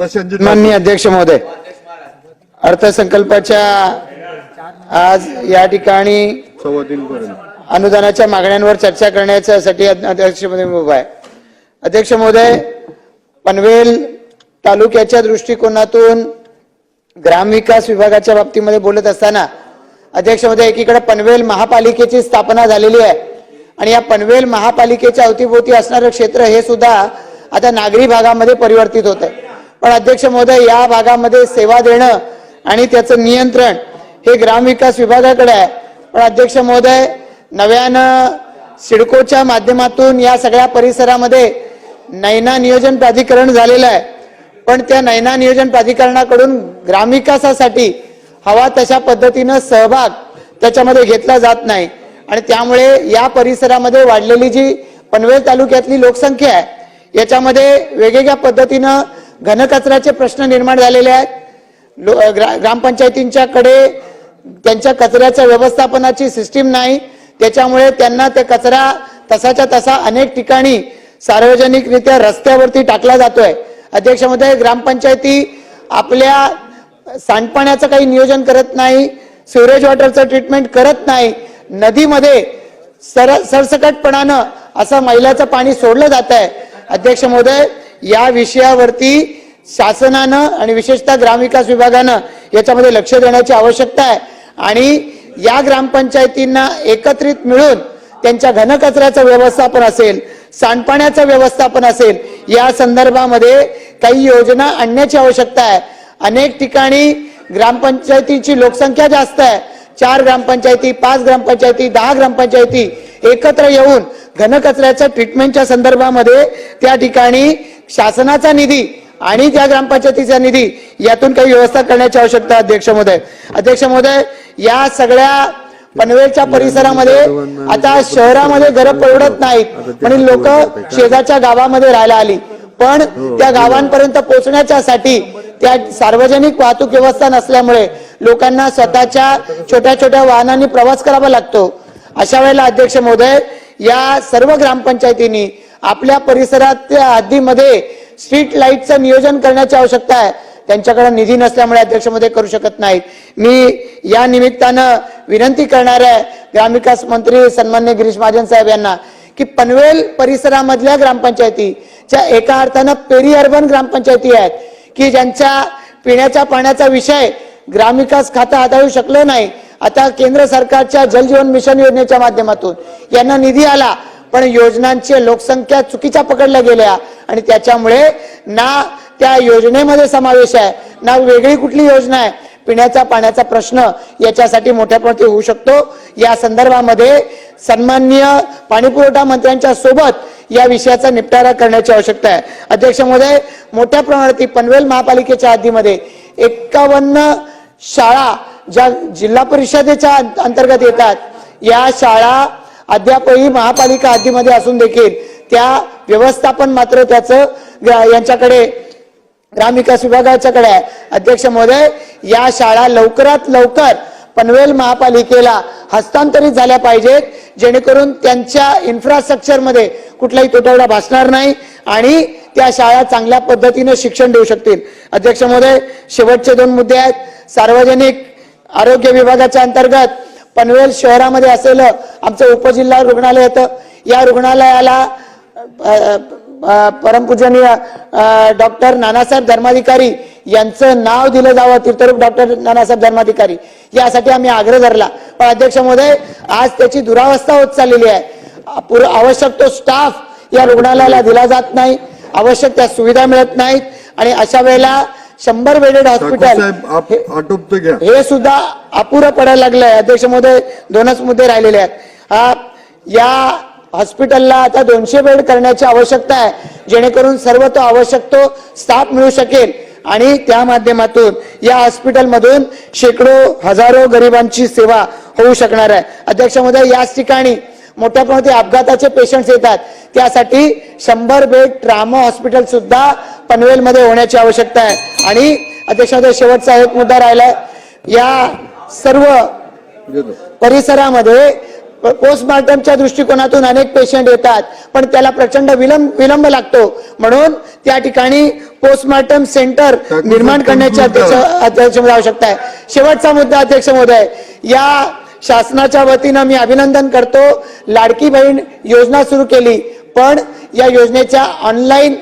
माननीय अध्यक्ष महोदय अर्थसंकल्पाच्या आज या ठिकाणी अनुदानाच्या मागण्यांवर चर्चा करण्यासाठी अध्यक्ष उभा आहे. अध्यक्ष महोदय पनवेल तालुक्याच्या दृष्टिकोनातून ग्रामविकास विभागाच्या बाबतीमध्ये बोलत असताना अध्यक्ष महोदय एकीकडे पनवेल महापालिकेची स्थापना झालेली आहे आणि या पनवेल महापालिकेच्या अवतीभोवती असणारं क्षेत्र हे सुद्धा आता नागरी भागामध्ये परिवर्तित होत आहे पण अध्यक्ष महोदय या भागामध्ये सेवा देणं आणि त्याचं नियंत्रण हे ग्रामविकास विभागाकडे आहे. पण अध्यक्ष महोदय नव्यानं सिडकोच्या माध्यमातून या सगळ्या परिसरामध्ये नैना नियोजन प्राधिकरण झालेलं आहे. पण त्या नैना नियोजन प्राधिकरणाकडून ग्रामविकासासाठी हवा तशा पद्धतीनं सहभाग त्याच्यामध्ये घेतला जात नाही. आणि त्यामुळे या परिसरामध्ये वाढलेली जी पनवेल तालुक्यातली लोकसंख्या आहे याच्यामध्ये वेगवेगळ्या पद्धतीनं घनकचऱ्याचे प्रश्न निर्माण झालेले आहेत. लो- ग्रा- ग्रामपंचायतींच्याकडे त्यांच्या कचऱ्याच्या व्यवस्थापनाची सिस्टीम नाही. त्याच्यामुळे त्यांना ते कचरा तसाच्या तसा अनेक ठिकाणी सार्वजनिकरित्या रस्त्यावरती टाकला जातोय. अध्यक्ष महोदय ग्रामपंचायती आपल्या सांडपाण्याचं काही नियोजन करत नाही सिवरेज वॉटरचं ट्रीटमेंट करत नाही. नदीमध्ये सर सरसकटपणानं असं मैलाचं पाणी सोडलं जात आहे अध्यक्ष महोदय या विषयावरती शासनानं आणि विशेषतः ग्रामविकास विभागानं याच्यामध्ये लक्ष देण्याची आवश्यकता आहे. आणि या ग्रामपंचायतींना एकत्रित मिळून त्यांच्या घनकचऱ्याचं व्यवस्थापन असेल सांडपाण्याचं व्यवस्थापन असेल या संदर्भामध्ये काही योजना आणण्याची आवश्यकता आहे. अनेक ठिकाणी ग्रामपंचायतीची लोकसंख्या जास्त आहे. चार ग्रामपंचायती पाच ग्रामपंचायती दहा ग्रामपंचायती एकत्र येऊन घनकचऱ्याच्या ट्रीटमेंटच्या संदर्भामध्ये त्या ठिकाणी शासनाचा निधी आणि त्या ग्रामपंचायतीचा निधी यातून काही व्यवस्था करण्याची आवश्यकता अध्यक्ष महोदय. अध्यक्ष महोदय या सगळ्या पनवेलच्या परिसरामध्ये आता शहरामध्ये घरं परवडत नाहीत. म्हणून लोक शेजारच्या गावामध्ये राहायला आली. पण त्या गावांपर्यंत पोहोचण्याच्यासाठी त्या सार्वजनिक वाहतूक व्यवस्था नसल्यामुळे लोकांना स्वतःच्या छोट्या छोट्या वाहनांनी प्रवास करावा लागतो. अशा वेळेला अध्यक्ष महोदय या सर्व ग्रामपंचायतींनी आपल्या परिसरातल्या हद्दीमध्ये स्ट्रीट लाईटचं नियोजन करण्याची आवश्यकता आहे. त्यांच्याकडे निधी नसल्यामुळे अध्यक्षमध्ये करू शकत नाहीत. मी या निमित्तानं विनंती करणार आहे ग्रामविकास मंत्री सन्मान्य गिरीश महाजन साहेब यांना की पनवेल परिसरामधल्या ग्रामपंचायतीच्या एका अर्थानं पेरी अर्बन ग्रामपंचायती आहेत की ज्यांच्या पिण्याच्या पाण्याचा विषय ग्रामविकास खातं हाताळू शकलं नाही आता केंद्र सरकारच्या जल जीवन मिशन योजनेच्या माध्यमातून यांना निधी आला पण योजनांची लोकसंख्या चुकीच्या पकडल्या गेल्या आणि त्याच्यामुळे ना त्या योजनेमध्ये समावेश आहे ना वेगळी कुठली योजना आहे. पिण्याच्या पाण्याचा प्रश्न याच्यासाठी मोठ्या प्रमाणात होऊ शकतो. या संदर्भामध्ये सन्माननीय पाणीपुरवठा मंत्र्यांच्या सोबत या विषयाचा निपटारा करण्याची आवश्यकता आहे. अध्यक्ष महोदय मोठ्या प्रमाणात पनवेल महापालिकेच्या हद्दीमध्ये एकावन्न शाळा ज्या जिल्हा परिषदेच्या अंत- अंतर्गत येतात या शाळा अद्यापही महापालिका हद्दीमध्ये असून देखील त्या व्यवस्थापन मात्र त्याचं यांच्याकडे ग्रामविकास विभागाच्याकडे आहे. अध्यक्ष महोदय या शाळा लवकरात लवकर पनवेल महापालिकेला हस्तांतरित झाल्या पाहिजेत जेणेकरून त्यांच्या इन्फ्रास्ट्रक्चरमध्ये कुठलाही तुटवडा भासणार नाही आणि त्या शाळा चांगल्या पद्धतीने शिक्षण देऊ शकतील. अध्यक्ष महोदय शेवटचे दोन मुद्दे आहेत. सार्वजनिक आरोग्य विभागाच्या अंतर्गत पनवेल शहरामध्ये असलेलं आमचं उपजिल्हा रुग्णालय येतं या रुग्णालयाला परमपूजनीय डॉक्टर नानासाहेब धर्माधिकारी यांचं नाव दिलं जावं तीर्थरूप डॉक्टर नानासाहेब धर्माधिकारी. यासाठी आम्ही आग्रह धरला. पण अध्यक्ष महोदय आज त्याची दुरावस्था होत चाललेली आहे. पुर- आवश्यक तो स्टाफ या रुग्णालयाला दिला जात नाही. आवश्यक त्या सुविधा मिळत नाहीत. आणि अशा वेळेला शंभर बेडेड हॉस्पिटल हे सुद्धा अपुरं पडायला लागलंय. अध्यक्ष महोदय दोनच मुद्दे राहिलेले आहेत. हा, या हॉस्पिटलला आता दोनशे बेड करण्याची आवश्यकता आहे. जेणेकरून सर्व तो आवश्यक तो स्टाफ मिळू शकेल. आणि त्या माध्यमातून या हॉस्पिटलमधून शेकडो हजारो गरिबांची सेवा होऊ शकणार आहे. अध्यक्ष महोदय याच ठिकाणी मोठ्या प्रमाणात अपघाताचे पेशंट्स येतात. त्यासाठी शंभर बेड ट्रामा हॉस्पिटल सुद्धा पनवेलमध्ये होण्याची आवश्यकता आहे. आणि अध्यक्ष महोदय शेवटचा एक मुद्दा राहिलाय या सर्व परिसरामध्ये पोस्टमार्टमच्या दृष्टिकोनातून अनेक पेशंट येतात पण त्याला प्रचंड विलंब विलंब लागतो. म्हणून त्या ठिकाणी पोस्टमार्टम सेंटर निर्माण करण्याची अध्यक्ष. अध्यक्ष आवश्यकता आहे. शेवटचा मुद्दा अध्यक्ष महोदय या शासनाच्या वतीनं मी अभिनंदन करतो. लाडकी बहीण योजना सुरू केली पण या योजनेच्या ऑनलाईन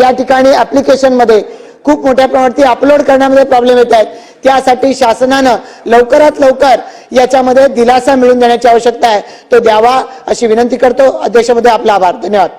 या ठिकाणी ऍप्लिकेशनमध्ये खूप मोठ्या प्रमाणात अपलोड करण्यामध्ये प्रॉब्लेम येत आहेत. त्यासाठी शासनानं लवकरात लवकर याच्यामध्ये दिलासा मिळून देण्याची आवश्यकता आहे. तो द्यावा अशी विनंती करतो. अध्यक्षमध्ये आपला आभार. धन्यवाद.